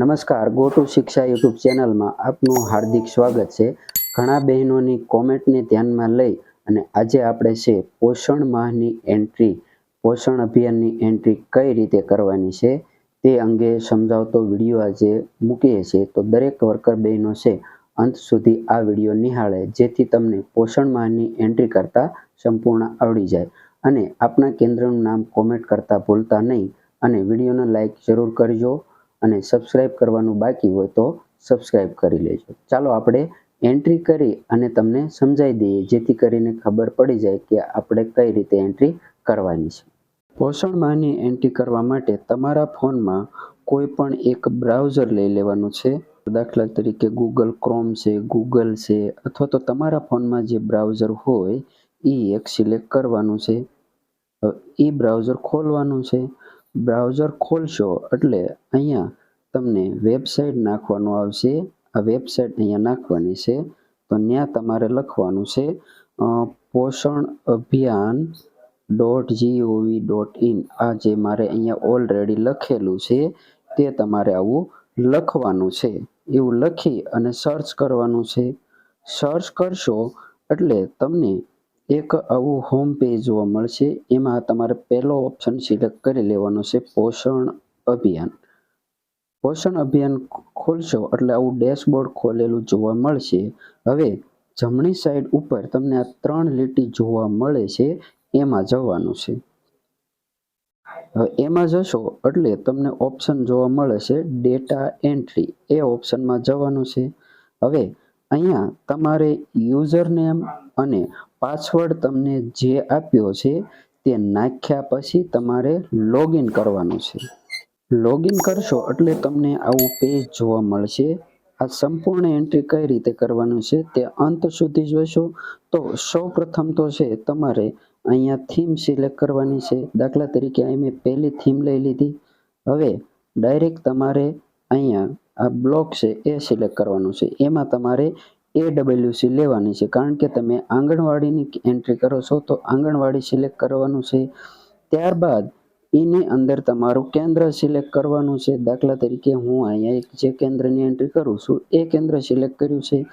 નમસ્કાર go to શિક્ષા YouTube ચેનલમાં આપનું હાર્દિક સ્વાગત છે. ઘણા બહેનોની કોમેન્ટને ધ્યાનમાં લઈ અને આજે આપણે છે પોષણ માહની એન્ટ્રી, પોષણ અભિયાનની એન્ટ્રી કઈ રીતે કરવાની છે તે અંગે સમજાવતો વીડિયો આજે મૂકીએ છીએ. તો દરેક વર્કર બહેનો છે, અંત સુધી આ વીડિયો નિહાળે, જેથી તમને પોષણ માહની એન્ટ્રી કરતાં સંપૂર્ણ આવડી જાય. અને આપણા કેન્દ્રનું નામ કોમેન્ટ કરતાં ભૂલતા નહીં અને વિડીયોને લાઈક જરૂર કરજો. અને સબસ્ક્રાઈબ કરવાનું બાકી હોય તો સબસ્ક્રાઈબ કરી લેજો. ચાલો આપણે એન્ટ્રી કરી અને તમને સમજાવી દઈએ, જેથી કરીને ખબર પડી જાય કે આપણે કઈ રીતે એન્ટ્રી કરવાની છે. પોષણ માહની એન્ટ્રી કરવા માટે તમારા ફોનમાં કોઈ પણ એક બ્રાઉઝર લઈ લેવાનું છે. દાખલા તરીકે ગૂગલ ક્રોમ છે ગૂગલ છે, અથવા તો તમારા ફોનમાં જે બ્રાઉઝર હોય એ એક સિલેક્ટ કરવાનું છે. એ બ્રાઉઝર ખોલવાનું છે. બ્રાઉઝર ખોલશો એટલે અહીંયા તમને વેબસાઇટ નાખવાનું આવશે. આ વેબસાઇટ અહીંયા નાખવાની છે. તો ત્યાં તમારે લખવાનું છે પોષણ અભિયાન ડોટ જીઓવી ડોટ ઇન. આ જે મારે અહીંયા ઓલરેડી લખેલું છે, તે તમારે આવું લખવાનું છે. એવું લખી અને સર્ચ કરવાનું છે. સર્ચ કરશો એટલે તમને એક આવું હોમ પેજ જોવા મળશે. એમાં તમારે પહેલો ઓપ્શન સિલેક્ટ કરી લેવાનો છે, પોષણ અભિયાન. પોષણ અભિયાન ખોલશો એટલે આવું ડેશબોર્ડ ખોલેલું જોવા મળશે. હવે જમણી સાઈડ ઉપર તમને આ ત્રણ લીટી જોવા મળે છે, એમાં જવાનું છે. એમાં જશો એટલે તમને ઓપ્શન જોવા મળે છે ડેટા એન્ટ્રી એ ઓપ્શનમાં જવાનું છે. હવે અહીંયા તમારે યુઝર નેમ અને પાસવર્ડ તમને જે આપ્યો છે, તે નાખ્યા પછી તમારે લોગિન કરવાનું છે. લોગિન કરશો એટલે તમને આવું પેજ જોવા મળશે. આ સંપૂર્ણ એન્ટ્રી કઈ રીતે કરવાનું છે, તે અંત સુધી જોશો. તો સૌ પ્રથમ તો છે, તમારે અહીંયા થીમ સિલેક્ટ કરવાની છે. દાખલા તરીકે અહીં મેં પહેલી થીમ લઈ લીધી. હવે ડાયરેક્ટ તમારે અહીંયા આ બ્લોક છે, એ સિલેક્ટ કરવાનું છે. એમાં તમારે એ ડબલ્યુ સી લેવાની છે. કારણ કે તમે આંગણવાડીની એન્ટ્રી કરો છો, તો આંગણવાડી સિલેક્ટ કરવાનું છે. ત્યારબાદ એની અંદર તમારું કેન્દ્ર સિલેક્ટ કરવાનું છે. દાખલા તરીકે હું અહીંયા એક જે કેન્દ્રની એન્ટ્રી કરું છું, એ કેન્દ્ર સિલેક્ટ કર્યું છે.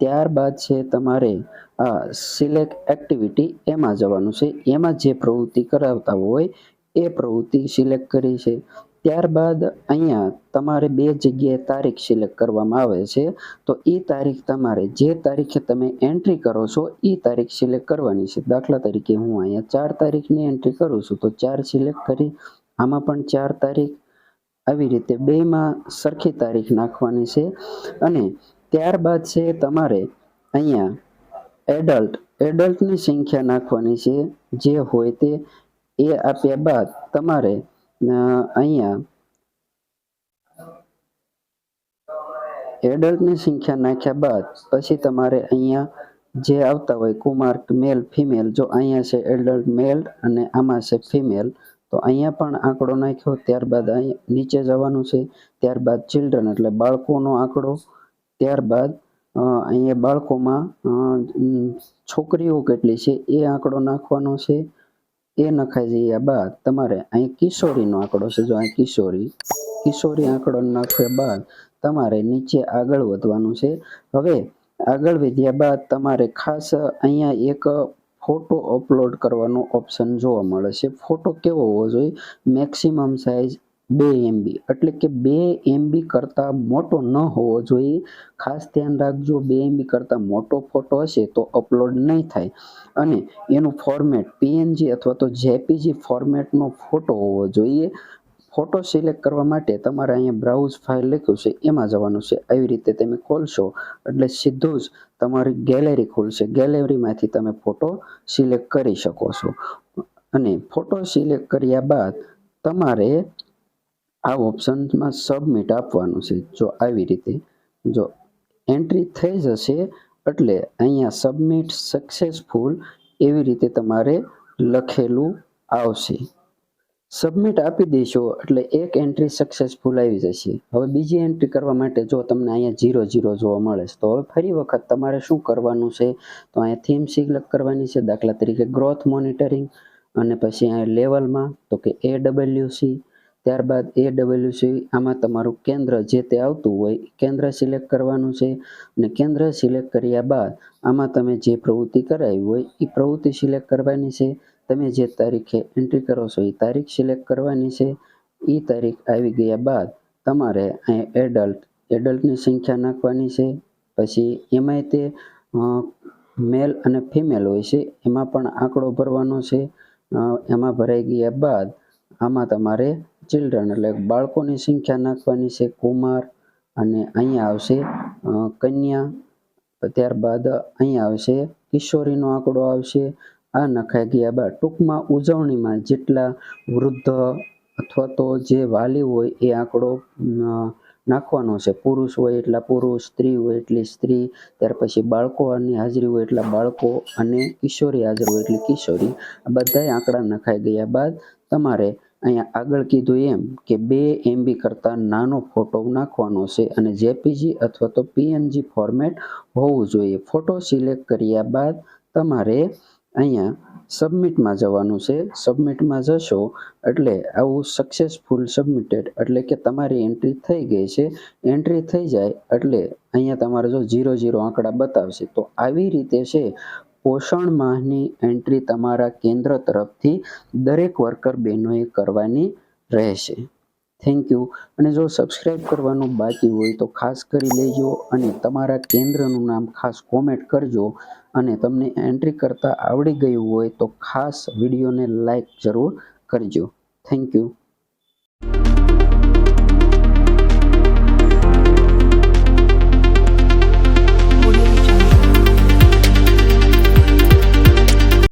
ત્યારબાદ છે તમારે આ સિલેક્ટ એક્ટિવિટી એમાં જવાનું છે. એમાં જે પ્રવૃત્તિ કરાવતા હોય, એ પ્રવૃત્તિ સિલેક્ટ કરી છે. ત્યારબાદ અહીંયા તમારે બે જગ્યાએ તારીખ સિલેક્ટ કરવામાં આવે છે. તો એ તારીખ તમારે જે તારીખે તમે એન્ટ્રી કરો છો એ તારીખ સિલેક્ટ કરવાની છે. દાખલા તરીકે હું અહીંયા ચાર તારીખની એન્ટ્રી કરું છું, તો ચાર સિલેક્ટ કરી, આમાં પણ ચાર તારીખ આવી રીતે બેમાં સરખી તારીખ નાખવાની છે. અને ત્યારબાદ છે તમારે અહીંયા એડલ્ટ એડલ્ટની સંખ્યા નાખવાની છે. જે હોય તે એ આપ્યા બાદ તમારે અહીંયા એડલ્ટની સંખ્યા નાખ્યા બાદ પછી તમારે અહીંયા જે આવતા હોય, કુમાર મેલ ફિમેલ જો અહીંયા છે એડલ્ટ મેલ અને આમાં છે ફિમેલ તો અહીંયા પણ આંકડો નાખ્યો, ત્યારબાદ અહીંયા નીચે જવાનું છે, ત્યારબાદ ચિલ્ડ્રન એટલે બાળકોનો આંકડો, ત્યારબાદ અહીંયા બાળકોમાં છોકરીઓ કેટલી છે એ આંકડો નાખવાનો છે એ નખાઈ જયા બાદ તમારે અહીં કિશોરીનો આંકડો છે. જો અહીં કિશોરી કિશોરી આંકડો નાખ્યા બાદ તમારે નીચે આગળ વધવાનું છે. હવે આગળ વધ્યા બાદ તમારે ખાસ અહીંયા એક ફોટો અપલોડ કરવાનો ઓપ્શન જોવા મળે છે. ફોટો કેવો હોવો જોઈએ? મેક્સિમમ સાઇઝ બે એમબી એટલે કે બે એમબી કરતાં મોટો ન હોવો જોઈએ. ખાસ ધ્યાન રાખજો, બે એમબી કરતાં મોટો ફોટો હશે તો અપલોડ નહીં થાય. અને એનું ફોર્મેટ પીએનજી અથવા તો જેપીજી ફોર્મેટનો ફોટો હોવો જોઈએ. ફોટો સિલેક્ટ કરવા માટે તમારે અહીંયા બ્રાઉઝ ફાઇલ લખ્યું છે, એમાં જવાનું છે. આવી રીતે તમે ખોલશો, એટલે સીધું જ તમારી ગેલેરી ખુલશે. ગેલેરીમાંથી તમે ફોટો સિલેક્ટ કરી શકો છો. અને ફોટો સિલેક્ટ કર્યા બાદ તમારે આ ઓપ્શનમાં સબમિટ આપવાનું છે. જો આવી રીતે, જો એન્ટ્રી થઈ જશે, એટલે અહીંયા સબમિટ સક્સેસફુલ એવી રીતે તમારે લખેલું આવશે. સબમિટ આપી દેશો, એટલે એક એન્ટ્રી સક્સેસફુલ આવી જશે. હવે બીજી એન્ટ્રી કરવા માટે જો તમને અહીંયા ઝીરો ઝીરો જોવા મળે છે, તો હવે ફરી વખત તમારે શું કરવાનું છે? તો અહીંયા થીમ સિલેક્ટ કરવાની છે, દાખલા તરીકે ગ્રોથ મોનિટરિંગ અને પછી અહીંયા લેવલમાં, તો કે એ ડબલ્યુસી ત્યારબાદ એ ડબલ્યુસી આમાં તમારું કેન્દ્ર જે તે આવતું હોય, કેન્દ્ર સિલેક્ટ કરવાનું છે અને કેન્દ્ર સિલેક્ટ કર્યા બાદ આમાં તમે જે પ્રવૃત્તિ કરાવી હોય, એ પ્રવૃત્તિ સિલેક્ટ કરવાની છે. તમે જે તારીખે એન્ટ્રી કરો છો, એ તારીખ સિલેક્ટ કરવાની છે. એ તારીખ આવી ગયા બાદ તમારે અહીં એડલ્ટ એડલ્ટની સંખ્યા નાખવાની છે. પછી એમાંય તે મેલ અને ફિમેલ હોય છે. એમાં પણ આંકડો ભરવાનો છે. એમાં ભરાઈ ગયા બાદ આમાં તમારે ચિલ્ડ્રન એટલે બાળકોની સંખ્યા નાખવાની છે કુમાર અને અહીંયા આવશે કન્યા, ત્યારબાદ અહીંયા આવશે, કિશોરીનો આંકડો આવશે, આ નખાઈ ગયા બાદ ટૂંકમાં ઉજવણીમાં જેટલા વૃદ્ધ અથવા તો જે વાલી હોય એ આંકડો નાખવાનો છે. પુરુષ હોય એટલા પુરુષ, સ્ત્રી હોય એટલી સ્ત્રી, ત્યાર પછી બાળકોની હાજરી હોય એટલા બાળકો અને કિશોરી, હાજર હોય એટલી કિશોરી, આ બધાય આંકડા નખાઈ ગયા બાદ તમારે અહીંયા આગળ કીધું એમ કે બે એમબી કરતાં નાનો ફોટો નાખવાનો છે અને જેપીજી અથવા તો પીએનજી ફોર્મેટ હોવું જોઈએ. ફોટો સિલેક્ટ કર્યા બાદ તમારે અહીંયા સબમિટમાં જવાનું છે. સબમિટમાં જશો એટલે આવું સક્સેસફુલ સબમિટેડ એટલે કે તમારી એન્ટ્રી થઈ ગઈ છે. એન્ટ્રી થઈ જાય એટલે અહીંયા તમારે જો ઝીરો ઝીરો આંકડા બતાવશે. તો આવી રીતે છે. પોષણ માહની એન્ટ્રી તમારા કેન્દ્ર તરફથી દરેક વર્કર બહેનોએ કરવાની રહેશે. થેન્ક યુ અને જો સબસ્ક્રાઇબ કરવાનું બાકી હોય તો ખાસ કરી લેજો અને તમારા કેન્દ્રનું નામ ખાસ કોમેન્ટ કરજો અને તમને એન્ટ્રી કરતાં આવડી ગયું હોય તો ખાસ વિડીયોને લાઈક જરૂર કરજો. Thank you